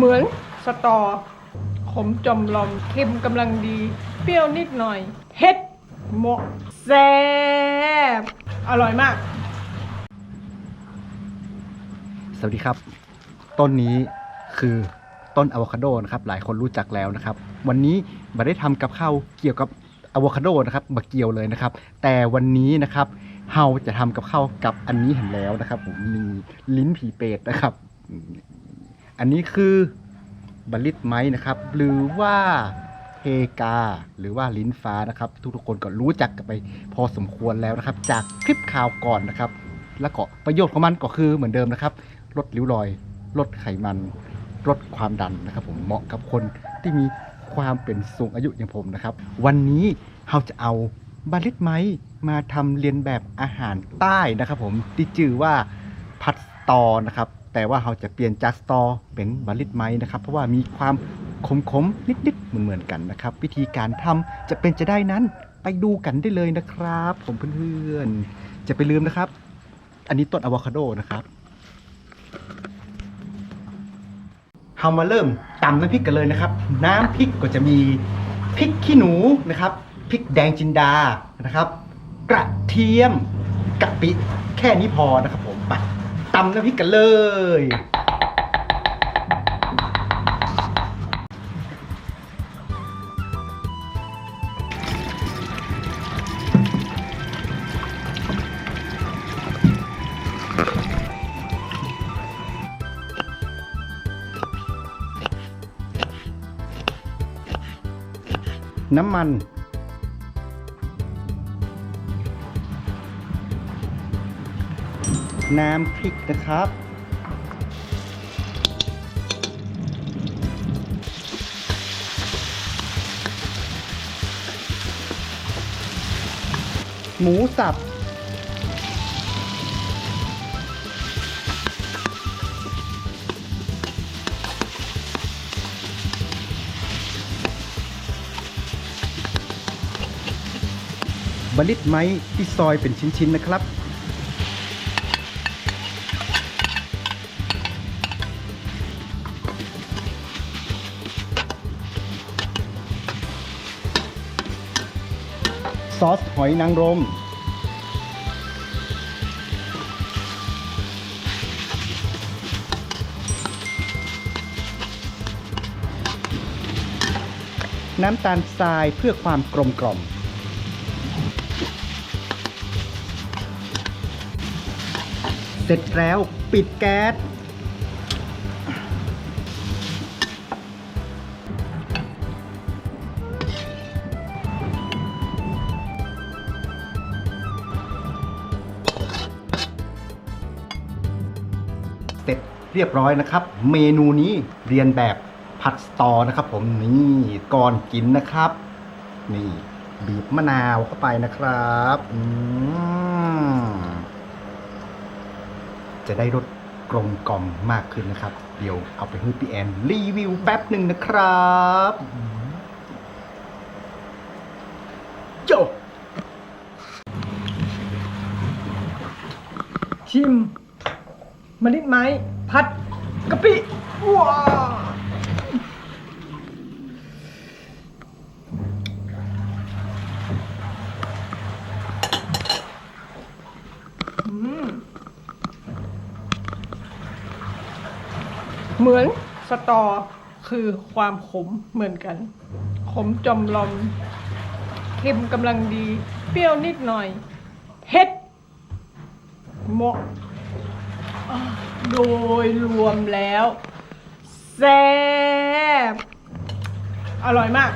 เหมือนสตอ ขมจอมลอมเค็มกำลังดี เปรี้ยวนิดหน่อยเผ็ดหมาะแซ่บอร่อยมาก สวัสดีครับ ต้นนี้คือต้นอะโวคาโดนะครับ หลายคนรู้จักแล้วนะครับ วันนี้มาได้ทำกับข้าวเกี่ยวกับอะโวคาโดนะครับมาเกี่ยวเลยนะครับ แต่วันนี้นะครับเฮาจะทำกับข้าวกับอันนี้เห็นแล้วนะครับผมมีลิ้นผีเปรตนะครับ อันนี้คือบลิตไม้นะครับ หรือว่าเฮกา หรือว่าลิ้นฟ้านะครับ ทุกๆคนก็รู้จักกันไปพอสมควรแล้วนะครับ จากคลิปข่าวก่อนนะครับ แล้วก็ประโยชน์ของมันก็คือเหมือนเดิมนะครับ ลดริ้วรอย ลดไขมัน ลดความดันนะครับ ผมเหมาะกับคนที่มีความเป็นสูงอายุอย่างผมนะครับ วันนี้เราจะเอาบาลิตไม้มาทำเรียนแบบอาหารใต้นะครับ ผมที่ชื่อว่าพัดตอนะครับ แต่ว่าเราจะเปลี่ยนจากสตอเป็นบาลิตไม้นะครับ เพราะว่ามีความขมๆนิดๆเหมือนๆกันนะครับ วิธีการทำจะเป็นจะได้นั้นไปดูกันได้เลยนะครับ ผมเพื่อนๆจะไปลืมนะครับ อันนี้ต้นอะโวคาโดนะครับเรามาเริ่มตำน้ำพริกกันเลยนะครับ น้ำพริกก็จะมีพริกขี้หนูนะครับพริกแดงจินดานะครับ กระเทียมกะปิแค่นี้พอนะครับผมไป ตำน้ำพริกกันเลย น้ำมัน น้ำพริกนะครับ หมูสับ บลิตไม้ที่ซอยเป็นชิ้น ๆ นะครับ ซอสหอยนางรม น้ำตาลทรายเพื่อความกลมกล่อมเสร็จแล้วปิดแก๊ส เรียบร้อยนะครับ เมนูนี้เรียนแบบผัดสตอนะครับ ผมนี่ก่อนกินนะครับ นี่บีบมะนาวเข้าไปนะครับอืจะได้รสกลมกล่อมมากขึ้นนะครับ เดี๋ยวเอาไปให้พี่แอนรีวิวแป๊บหนึ่งนะครับโจชิม มะลิดไม้ พัดกะปิว้าเหมือนสตอคือความขมเหมือนกัน ขมจอมลอมเค็มกำลังดี เปรี้ยวนิดหน่อยเผ็ดเหมาะ โดยรวมแล้วแซ่บอร่อยมาก